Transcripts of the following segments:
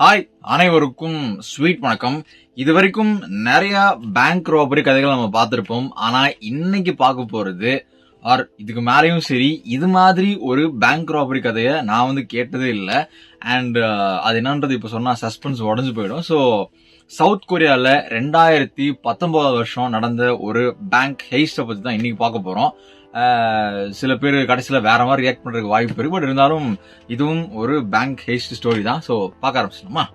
Hi அனைவருக்கும் sweet வணக்கம். இது வரைக்கும் நிறைய பேங்க் ராபரி கதைகள் நம்ம பார்த்துருப்போம். ஆனா இன்னைக்கு பார்க்க போறது ஆர் இதுக்கு மேலேயும் சரி இது மாதிரி ஒரு பேங்க் ராபரி கதையை நான் வந்து கேட்டதே இல்லை. அண்ட் uh, அது என்னன்றது இப்போ சொன்னால் சஸ்பென்ஸ் உடஞ்சு போயிடும். ஸோ சவுத் கொரியாவில் ரெண்டாயிரத்தி பத்தொன்பதாவது வருஷம் நடந்த ஒரு பேங்க் ஹெய்ஸ்ட பற்றி தான் இன்னைக்கு பார்க்க போகிறோம் சில பேர் கடைசியில் வேற மாதிரி ரியாக்ட் பண்ணுறதுக்கு வாய்ப்பு இருக்கு. பட் இருந்தாலும் இதுவும் ஒரு பேங்க் ஹெய்ஸ்ட் ஸ்டோரி தான். ஸோ பார்க்க ஆரம்பிச்சிடணுமா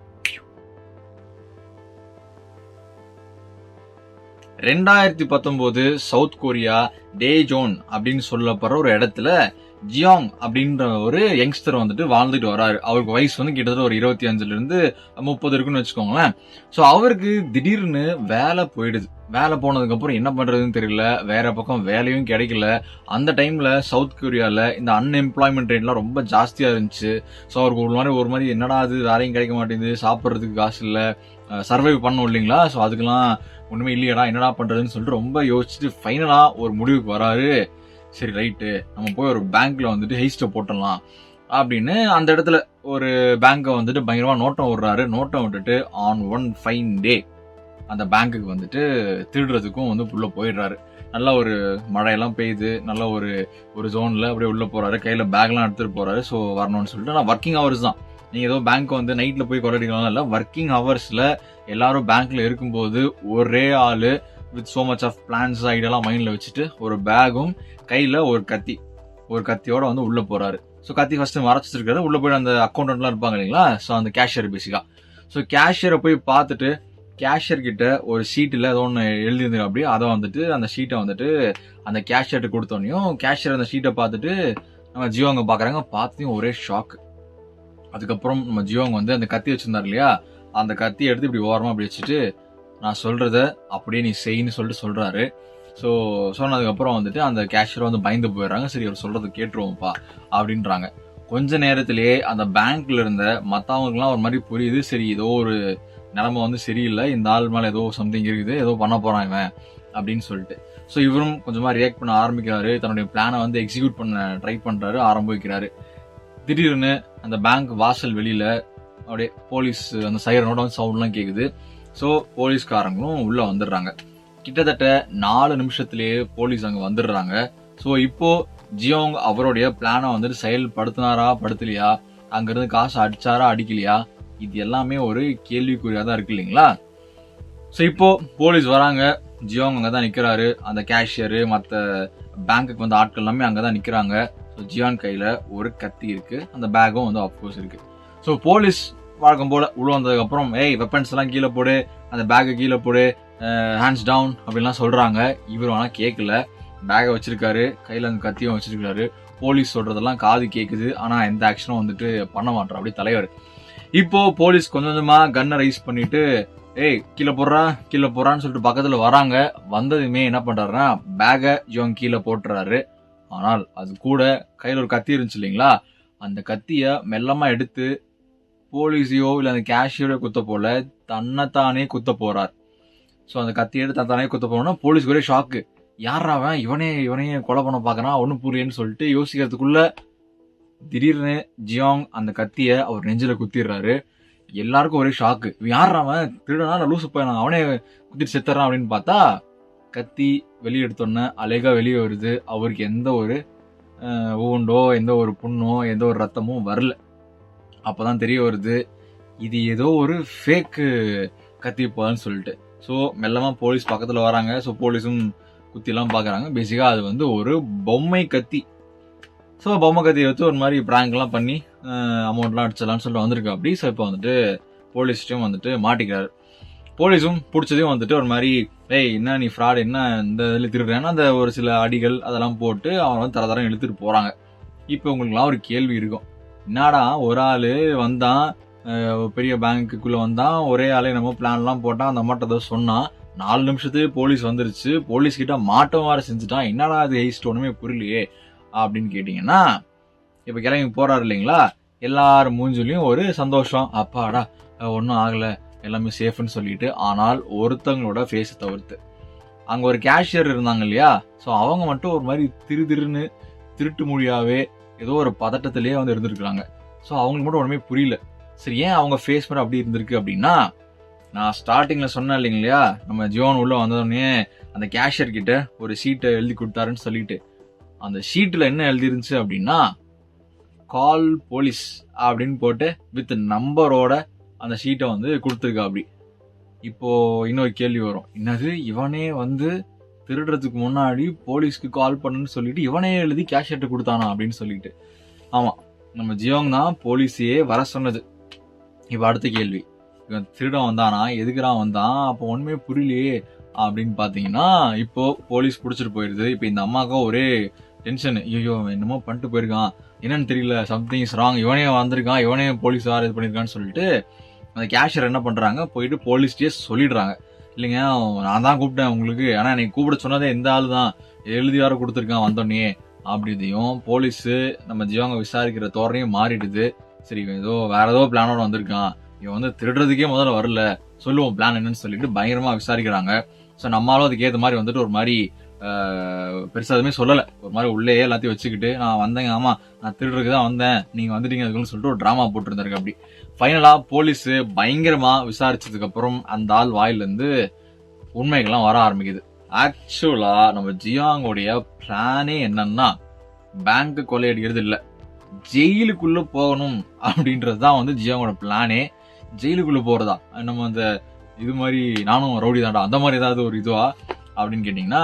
ரெண்டாயிரத்தி பத்தொம்போது சவுத் கொரியா டேஜோன் அப்படின்னு சொல்லப்படுற ஒரு இடத்துல ஜியாங் அப்படின்ற ஒரு யங்ஸ்டர் வந்துட்டு வாழ்ந்துட்டு வராரு. அவருக்கு வயசு வந்து கிட்டத்தட்ட ஒரு இருபத்தி அஞ்சுல இருந்து முப்பது இருக்குன்னு வச்சுக்கோங்களேன். ஸோ அவருக்கு திடீர்னு வேலை போயிடுது. வேலை போனதுக்கு அப்புறம் என்ன பண்றதுன்னு தெரியல. வேற பக்கம் வேலையும் கிடைக்கல. அந்த டைம்ல சவுத் கொரியாவில் இந்த அன்எம்ப்ளாய்மெண்ட் ரேட்லாம் ரொம்ப ஜாஸ்தியா இருந்துச்சு. ஸோ அவருக்கு ஒரு மாதிரி ஒரு மாதிரி என்னடா அது வேலையும் கிடைக்க மாட்டேங்குது. சாப்பிட்றதுக்கு காசு இல்லை. சர்வைவ் பண்ணோம் இல்லைங்களா? ஸோ அதுக்கெல்லாம் ஒன்றுமே இல்லையடா. என்னடா பண்றதுன்னு சொல்லிட்டு ரொம்ப யோசிச்சுட்டு ஃபைனலாக ஒரு முடிவுக்கு வராரு. சரி ரைட்டு நம்ம போய் ஒரு பேங்க்கில் வந்துட்டு ஹெய்ஸ்ட்டை போட்டலாம் அப்படின்னு அந்த இடத்துல ஒரு பேங்க்கை வந்துட்டு பயங்கரமாக நோட்டம் விடுறாரு. நோட்டம் விட்டுட்டு ஆன் ஒன் ஃபைன் டே அந்த பேங்க்குக்கு வந்துட்டு திருடுறதுக்கும் வந்து உள்ளே போயிடுறாரு. நல்ல ஒரு மழையெல்லாம் பெய்யுது. நல்ல ஒரு ஒரு ஜோனில் அப்படியே உள்ளே போகிறாரு கையில் பேக்லாம் எடுத்துகிட்டு போகிறாரு ஸோ வரணும்னு சொல்லிட்டு நான் ஒர்க்கிங் ஹவர்ஸ் தான். நீங்கள் ஏதோ பேங்க் வந்து நைட்டில் போய் கொள்ளடிக்கலாம் இல்லை ஒர்க்கிங் ஹவர்ஸில் எல்லாரும் பேங்க்கில் இருக்கும்போது ஒரே ஆள் with so much of plans ஐடியெல்லாம் மைண்டில் வச்சுட்டு ஒரு பேகும் கையில் ஒரு கத்தி. ஒரு கத்தியோட வந்து உள்ளே போகிறாரு ஸோ கத்தி ஃபஸ்ட்டு மறைச்சிருக்காரு உள்ளே போய் அந்த அக்கௌண்ட்டெலாம் இருப்பாங்க இல்லைங்களா? ஸோ அந்த கேஷியர் பேசிக்காக ஸோ கேஷியரை போய் பார்த்துட்டு கேஷியர் கிட்ட ஒரு சீட்டில் ஏதோ ஒன்று எழுதியிருந்தோம் அப்படி அதை வந்துட்டு அந்த ஷீட்டை வந்துட்டு அந்த கேஷியர்கிட்ட கொடுத்தோனையும் கேஷியர் அந்த ஷீட்டை பார்த்துட்டு நம்ம ஜியோங்க பார்க்குறாங்க பார்த்தையும் ஒரே ஷாக் அதுக்கப்புறம் நம்ம ஜியோங்க வந்து அந்த கத்தி வச்சிருந்தாரு இல்லையா? அந்த கத்தி எடுத்து இப்படி ஓரமாக அப்படி வச்சுட்டு நான் சொல்கிறத அப்படியே நீ செய்ன்னு சொல்லிட்டு சொல்கிறாரு ஸோ சொன்னதுக்கப்புறம் வந்துட்டு அந்த கேஷியர் வந்து பயந்து போயிடுறாங்க. சரி அவர் சொல்கிறத கேட்டுருவோம்ப்பா அப்படின்றாங்க. கொஞ்ச நேரத்திலேயே அந்த பேங்க்ல இருந்த மற்றவங்களுக்குலாம் ஒரு மாதிரி புரியுது. சரி ஏதோ ஒரு நிலமை வந்து சரியில்லை. இந்த ஆள் மேலே ஏதோ சம்திங் இருக்குது. ஏதோ பண்ண போகிறாங்க இவன் அப்படின்னு சொல்லிட்டு. ஸோ இவரும் கொஞ்சமாக ரியாக்ட் பண்ண ஆரம்பிக்கிறாரு. தன்னுடைய பிளானை வந்து எக்ஸிக்யூட் பண்ண ட்ரை பண்ணுறாரு ஆரம்பிக்கிறாரு. திடீர்னு அந்த பேங்க் வாசல் வெளியில் அப்படியே போலீஸ் அந்த சைரனோட வந்து சவுண்ட்லாம் கேட்குது ஸோ போலீஸ்காரங்களும் உள்ளே வந்துடுறாங்க. கிட்டத்தட்ட நாலு நிமிஷத்துலேயே போலீஸ் அங்கே வந்துடுறாங்க. ஸோ இப்போ ஜியோங் அவருடைய பிளானை வந்துட்டு செயல்படுத்தினாரா படுத்தலையா? அங்கேருந்து காசு அடிச்சாரா அடிக்கலையா? இது எல்லாமே ஒரு கேள்விக்குறியாக தான் இருக்கு இல்லைங்களா? ஸோ இப்போது போலீஸ் வராங்க. ஜியோங் அங்கே தான் நிற்கிறாரு அந்த கேஷியரு மற்ற பேங்க்குக்கு வந்த ஆட்கள் எல்லாமே அங்கே தான் நிற்கிறாங்க ஸோ ஜியான் கையில் ஒரு கத்தி இருக்குது அந்த பேக்கும் வந்து ஆஃப்கோர்ஸ் இருக்குது ஸோ போலீஸ் வழக்கம் போல் உள்ளே வந்ததுக்கப்புறம் ஏய் வெப்பன்ஸ் எல்லாம் கீழே போடு அந்த பேக்கை கீழே போடு ஹேண்ட்ஸ் டவுன் அப்படின்லாம் சொல்கிறாங்க இவர் ஆனால் கேட்கல பேக்கை வச்சுருக்காரு கையில் அந்த கத்தியும் வச்சுருக்காரு போலீஸ் சொல்கிறதெல்லாம் காது கேட்குது ஆனால் எந்த ஆக்ஷனும் வந்துட்டு பண்ண மாட்டார் அப்படி தலைவர் இப்போது போலீஸ் கொஞ்சம் கொஞ்சமாக கன்னை ரைஸ் பண்ணிவிட்டு ஏய் கீழே போடுறா கீழே போடுறான்னு சொல்லிட்டு பக்கத்தில் வராங்க. வந்ததுமே என்ன பண்ணுறாருன்னா பேக்கை இவன் கீழே போட்டுறாரு. ஆனால் அது கூட கையில் ஒரு கத்தி இருந்துச்சு இல்லைங்களா? அந்த கத்தியை மெல்லமாக எடுத்து போலீஸையோ இல்லை அந்த கேஷியரோ குத்த போல தன்னைத்தானே குத்த போகிறார் ஸோ அந்த கத்தியை எடுத்து தன்னைத்தானே குத்த போனோம்னா போலீஸ்க்கு ஒரே ஷாக்கு யாரா அவன்? இவனே இவனையே கொலை பண்ண பார்க்கறான் ஒன்றும் புரியன்னு சொல்லிட்டு யோசிக்கிறதுக்குள்ள திடீர்னு ஜியாங் அந்த கத்தியை அவர் நெஞ்சில் குத்திடுறாரு. எல்லாருக்கும் ஒரே ஷாக்கு யார் அவன்? திருடனா நான் லூசு போயினான் அவனே குத்திட்டு செத்துறான் அப்படின்னு பார்த்தா கத்தி வெளியே எடுத்தோன்னே அழகாக வெளியே வருது. அவருக்கு எந்த ஒரு ஊண்டோ எந்த ஒரு புண்ணோ எந்த ஒரு ரத்தமும் வரல. அப்போ தான் தெரிய வருது இது ஏதோ ஒரு ஃபேக்கு கத்தி சொல்லிட்டு. ஸோ மெல்லமாக போலீஸ் பக்கத்தில் வராங்க. ஸோ போலீஸும் குத்திலாம் பார்க்குறாங்க பேசிக்காக அது வந்து ஒரு பொம்மை கத்தி. ஸோ பொம்மை கத்தியை வச்சு ஒரு மாதிரி ப்ராங்க்லாம் பண்ணி அமௌண்ட்லாம் அடிச்சிடலாம்னு சொல்லிட்டு வந்திருக்கு அப்படி. ஸோ இப்போ வந்துட்டு போலீஸ்டையும் வந்துட்டு மாட்டிக்கிறாரு. போலீஸும் பிடிச்சதையும் வந்துட்டு ஒரு மாதிரி ஏய் என்ன நீ ஃப்ராட் என்ன இந்த இதில் திருடுறேன்னா அந்த ஒரு சில அடிகள் அதெல்லாம் போட்டு அவனை வந்து தர தரம் இழுத்துட்டு போகிறாங்க இப்போ உங்களுக்குலாம் ஒரு கேள்வி இருக்கும். என்னடா ஒரு ஆள் வந்தான் பெரிய பேங்க்குள்ளே வந்தான் ஒரே ஆளே நம்ம பிளான்லாம் போட்டான் அந்த அம்மாட்ட ஏதோ சொன்னான். நாலு நிமிஷத்துக்கு போலீஸ் வந்துருச்சு. போலீஸ் கிட்ட மாட்டம் வேறு செஞ்சுட்டான். என்னடா அது ஹெய்ஸ்ட் ஒன்றுமே புரியலையே அப்படின்னு கேட்டிங்கன்னா இப்போ கிளம்பி போகிறாரு இல்லைங்களா? எல்லார் மூஞ்சிலையும் ஒரு சந்தோஷம். அப்பாடா ஒன்றும் ஆகலை. எல்லாமே சேஃப்னு சொல்லிட்டு ஆனால் ஒருத்தவங்களோட ஃபேஸை தவிர்த்து. அங்கே ஒரு கேஷியர் இருந்தாங்க இல்லையா? ஸோ அவங்க மட்டும் ஒரு மாதிரி திரு திருன்னு திருட்டு மொழியாகவே ஏதோ ஒரு பதட்டத்திலேயே வந்து இருந்திருக்கிறாங்க. ஸோ அவங்களுக்கு மட்டும் ஒன்றுமே புரியல. சரி ஏன் அவங்க ஃபேஸ் பண்ண அப்படி இருந்திருக்கு அப்படின்னா நான் ஸ்டார்டிங்கில் சொன்னேன் இல்லைங்களா நம்ம ஜியோன் உள்ளே வந்தோடனே அந்த கேஷியர் கிட்ட ஒரு சீட்டை எழுதி கொடுத்தாருன்னு சொல்லிட்டு. அந்த ஷீட்டில் என்ன எழுதிருந்துச்சு அப்படின்னா கால் போலீஸ் அப்படின்னு போட்டு வித் நம்பரோட அந்த ஷீட்டை வந்து கொடுத்துருக்கா அப்படி. இப்போது இன்னொரு கேள்வி வரும். என்னது? இவனே வந்து திருடுறதுக்கு முன்னாடி போலீஸ்க்கு கால் பண்ணுன்னு சொல்லிட்டு இவனே எழுதி கேஷியர்ட்ட கொடுத்தானா அப்படின்னு சொல்லிட்டு. ஆமாம் நம்ம ஜியோங் தான் போலீஸையே வர சொன்னது. இப்போ அடுத்த கேள்வி. இவன் திருடன் வந்தானா? எதுக்குறான் வந்தான்? அப்போ ஒன்றுமே புரியலையே. அப்படின்னு பார்த்தீங்கன்னா இப்போ போலீஸ் பிடிச்சிட்டு போயிடுது இப்போ இந்த அம்மாவுக்கும் ஒரே டென்ஷன் ஐயோ என்னமோ பண்ணிட்டு போயிருக்கான். என்னன்னு தெரியல. சம்திங் இஸ் ராங் இவனே வந்திருக்கான். இவனே போலீஸ் யார் இது பண்ணியிருக்கான்னு சொல்லிட்டு அந்த கேஷியர் என்ன பண்ணுறாங்க போயிட்டு போலீஸ்டே சொல்லிடுறாங்க. இல்லைங்க நான் தான் கூப்பிட்டேன் உங்களுக்கு. ஆனால் எனக்கு கூப்பிட சொன்னதே இந்த ஆள் தான் எழுதி வேற கொடுத்துருக்கான் வந்தோடனே. அப்படிதையும் போலீஸு நம்ம ஜீவாங்க விசாரிக்கிற தோரணையும் மாறிடுது. சரி இவன் ஏதோ வேற ஏதோ பிளானோட வந்திருக்கான். இவன் வந்து திருடுறதுக்கே முதல்ல வரல. சொல்லுவோம் பிளான் என்னன்னு சொல்லிட்டு பயங்கரமாக விசாரிக்கிறாங்க. ஸோ நம்மளும் அதுக்கேற்ற மாதிரி வந்துட்டு ஒரு மாதிரி பெருசாக எதுவுமே சொல்லலை. ஒரு மாதிரி உள்ளேயே எல்லாத்தையும் வச்சுக்கிட்டு நான் வந்தேங்க ஆமாம் நான் திருடுறதுக்கு தான் வந்தேன். நீங்கள் வந்துட்டீங்க அதுக்குன்னு சொல்லிட்டு ஒரு ட்ராமா போட்டுருந்தாரு அப்படி ஃபைனலாக போலீஸு பயங்கரமாக விசாரிச்சதுக்கப்புறம் அந்த ஆள் வாயிலேருந்து உண்மைகள்லாம் வர ஆரம்பிக்குது. ஆக்சுவலாக நம்ம ஜியாங்கோடைய பிளானே என்னன்னா பேங்க்கு கொள்ளையடிக்கிறது இல்லை. ஜெயிலுக்குள்ளே போகணும் அப்படின்றது தான் வந்து ஜியாங்கோட பிளானே ஜெயிலுக்குள்ளே போகிறதா நம்ம அந்த இது மாதிரி நானும் ரவுடி தாண்டா அந்த மாதிரி ஏதாவது ஒரு இதுவா அப்படின்னு கேட்டிங்கன்னா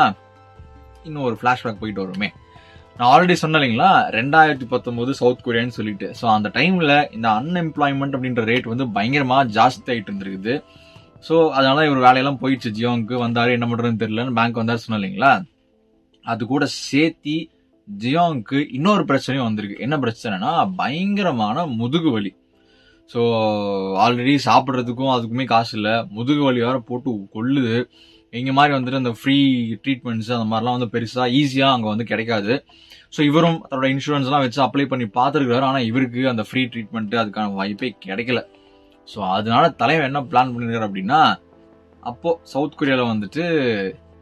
இன்னும் ஒரு ஃப்ளாஷ்பேக் போயிட்டு வருமே. நான் ஆல்ரெடி சொன்னேன் இல்லைங்களா? ரெண்டாயிரத்தி பத்தொம்போது சவுத் கொரியான்னு சொல்லிட்டு. ஸோ அந்த டைமில் இந்த அன்எம்ப்ளாய்மெண்ட் அப்படின்ற ரேட் வந்து பயங்கரமாக ஜாஸ்தி ஆயிட்டு இருந்திருக்குது. ஸோ அதனால இவர் வேலையெல்லாம் போயிடுச்சு. ஜியோங்க்கு வந்தார் என்ன பண்ணுறதுன்னு தெரியலன்னு பேங்க் வந்தார் சொன்னேன் இல்லைங்களா? அது கூட சேர்த்தி ஜியோங்க்கு இன்னொரு பிரச்சனையும் வந்திருக்கு. என்ன பிரச்சனைனா பயங்கரமான முதுகு வலி. ஸோ ஆல்ரெடி சாப்பிட்றதுக்கும் அதுக்குமே காசு இல்லை. முதுகு வலி வேற போட்டு கொள்ளுது. இங்கே மாதிரி வந்துட்டு அந்த ஃப்ரீ ட்ரீட்மெண்ட்ஸ் அந்த மாதிரிலாம் வந்து பெருசாக ஈஸியாக அங்கே வந்து கிடைக்காது. ஸோ இவரும் தன்னோட இன்சூரன்ஸ்லாம் வச்சு அப்ளை பண்ணி பார்த்துருக்காரு. ஆனால் இவருக்கு அந்த ஃப்ரீ ட்ரீட்மெண்ட்டு அதுக்கான வாய்ப்பே கிடைக்கல. ஸோ அதனால தலைவன் என்ன பிளான் பண்ணியிருக்காரு அப்படின்னா அப்போது சவுத் கொரியாவில் வந்துட்டு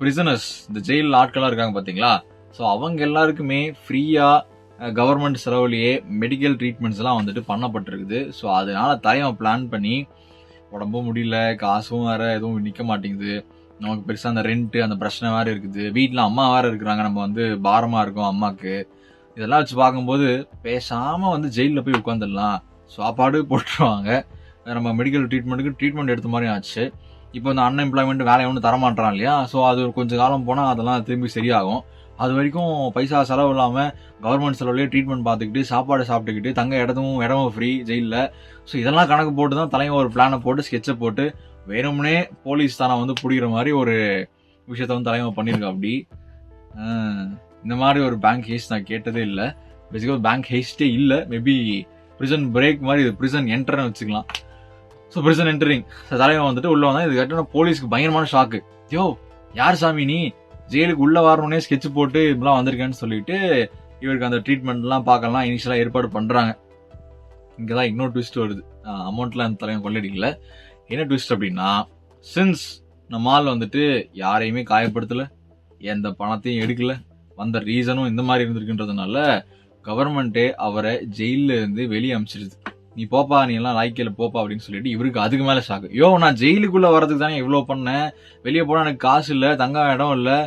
பிரிசனர்ஸ் இந்த ஜெயிலில் ஆட்களாக இருக்காங்க பார்த்தீங்களா ஸோ அவங்க எல்லாருக்குமே ஃப்ரீயாக கவர்மெண்ட் செலவுலேயே மெடிக்கல் ட்ரீட்மெண்ட்ஸ்லாம் வந்துட்டு பண்ணப்பட்டிருக்குது. ஸோ அதனால தலைவன் பிளான் பண்ணி உடம்பும் முடியல காசும் வேறு எதுவும் நிற்க மாட்டேங்குது. நமக்கு பெருசாக அந்த ரெண்ட்டு அந்த பிரச்சனை வேறு இருக்குது. வீட்டில் அம்மா வேறு இருக்கிறாங்க. நம்ம வந்து பாரமாக இருக்கோம் அம்மாவுக்கு இதெல்லாம் வச்சு பார்க்கும்போது பேசாமல் வந்து ஜெயிலில் போய் உட்காந்துடலாம் சாப்பாடு போட்டுருவாங்க. நம்ம மெடிக்கல் ட்ரீட்மெண்ட்டுக்கு ட்ரீட்மெண்ட் எடுத்த மாதிரி ஆச்சு. இப்போ இந்த அன்எம்ப்ளாய்மெண்ட் வேலையை ஒன்றும் தரமாட்டான் இல்லையா? ஸோ அது கொஞ்சம் காலம் போனால் அதெல்லாம் திரும்பி சரியாகும். அது வரைக்கும் பைசா செலவு இல்லாமல் கவர்மெண்ட் செலவுலேயே ட்ரீட்மெண்ட் பார்த்துக்கிட்டு சாப்பாடு சாப்பிட்டுக்கிட்டு தங்க இடமும் இடமும் ஃப்ரீ ஜெயிலில் ஸோ இதெல்லாம் கணக்கு போட்டு தான் தலைவன் ஒரு பிளானை போட்டு ஸ்கெட்சை போட்டு வேணும்னே போலீஸ் தானே வந்து பிடிக்கிற மாதிரி ஒரு விஷயத்த வந்து தலைமை பண்ணியிருக்கா அப்படி. இந்த மாதிரி ஒரு பேங்க் ஹேஸ்ட் நான் கேட்டதே இல்லை. பேசிக்காக பேங்க் ஹேஸ்டே இல்லை. மேபி ப்ரிசன் பிரேக் மாதிரி இது ப்ரிசன் என்டர்னு வச்சுக்கலாம். ஸோ ப்ரிசன் என்டரிங் தலைவன் வந்துட்டு உள்ளே வந்தால் இது கட்டின போலீஸ்க்கு பயங்கரமான ஷாக்கு யோ யார் சாமி நீ? ஜெயிலுக்கு உள்ளே வரணும்னே ஸ்கெட்ச் போட்டு இப்படிலாம் வந்திருக்கேன்னு சொல்லிட்டு இவருக்கு அந்த ட்ரீட்மெண்ட்லாம் பார்க்கலாம். இனிஷியலாக ஏற்பாடு பண்ணுறாங்க இங்கே தான் இன்னொரு ட்விஸ்ட் வருது. அமௌண்ட்லாம் அந்த தலைவன் கொள்ளடிக்கல. என்ன ட்விஸ்ட் அப்படின்னா சின்ஸ் நம்ம ஆள் வந்துட்டு யாரையுமே காயப்படுத்தலை எந்த பணத்தையும் எடுக்கலை வந்த ரீசனும் இந்த மாதிரி இருந்திருக்குன்றதுனால கவர்மெண்ட்டே அவரை ஜெயிலில் இருந்து வெளியே அமிச்சிருது. நீ போப்பா நீ எல்லாம் லாய்க்கையில் போப்பா அப்படின்னு சொல்லிட்டு இவருக்கு அதுக்கு மேலே ஷாக்கு யோ நான் ஜெயிலுக்குள்ளே வரதுக்கு தானே இவ்வளோ பண்ணேன்? வெளியே போனால் எனக்கு காசு இல்லை தங்க இடம் இல்லை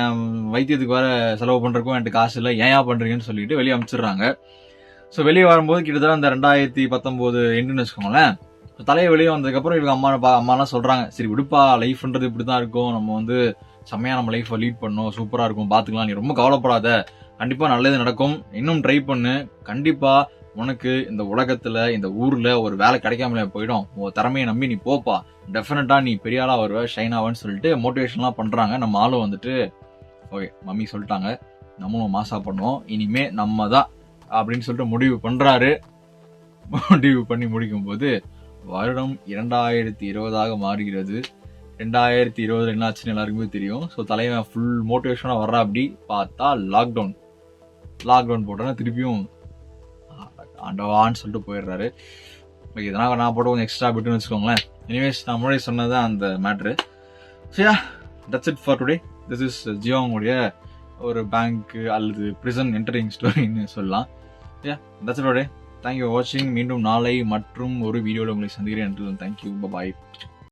என் வைத்தியத்துக்கு வர செலவு பண்ணுறக்கும் என்கிட்ட காசு இல்லை ஏன் ஏன் சொல்லிட்டு வெளியே அமிச்சிடுறாங்க. ஸோ வெளியே வரும்போது கிட்டத்தட்ட அந்த ரெண்டாயிரத்தி பத்தொம்போது எண்டுன்னு வச்சுக்கோங்களேன் தலையை வெளியே வந்ததுக்கப்புறம் இவங்க அம்மா பா அம்மாலாம் சொல்கிறாங்க சரி விடுப்பா லைஃப்ன்றது இப்படிதான் இருக்கும். நம்ம வந்து செம்மையாக நம்ம லைஃப்பை லீட் பண்ணோம் சூப்பராக இருக்கும். பார்த்துக்கலாம் நீ ரொம்ப கவலைப்படாத. கண்டிப்பாக நல்லது நடக்கும். இன்னும் ட்ரை பண்ணு. கண்டிப்பாக உனக்கு இந்த உலகத்தில் இந்த ஊரில் ஒரு வேலை கிடைக்காமலே போயிடும். உன் திறமையை நம்பி நீ போப்பா. டெஃபினட்டாக நீ பெரிய ஆளாக வருவ ஷைன் ஆவன்னு சொல்லிட்டு மோட்டிவேஷன்லாம் பண்ணுறாங்க நம்ம ஆளும் வந்துட்டு ஓகே மம்மி சொல்லிட்டாங்க. நம்மளும் மாசா பண்ணுவோம். இனிமே நம்ம தான். அப்படின்னு சொல்லிட்டு முடிவு பண்ணுறாரு முடிவு பண்ணி முடிக்கும் போது வருடம் இரண்டாயிரத்தி இருபதாக மாறுகிறது. ரெண்டாயிரத்தி இருபது என்ன ஆச்சுன்னு எல்லாருக்குமே தெரியும். ஸோ தலைவன் ஃபுல் மோட்டிவேஷனாக வர்றா அப்படி பார்த்தா லாக்டவுன் லாக்டவுன் போட்டோன்னா திருப்பியும் ஆண்டவான்னு சொல்லிட்டு போயிடுறாரு. ஓகே இதனால் நான் போட்டு கொஞ்சம் எக்ஸ்ட்ரா பிட்டுன்னு வச்சுக்கோங்களேன். எனிவேஸ் நான் முன்னாடி சொன்னது அந்த மேட்ரு சரியா that's it for today this is ஜியோங்களுடைய ஒரு பேங்க் அல்லது பிரிசன் என்டரிங் ஸ்டோரின்னு சொல்லலாம். Yeah that's it today thank you வாட்சிங் மீண்டும் நாளை மற்றும் ஒரு வீடியோவில் உங்களை சந்திக்கிறேன். Thank you bye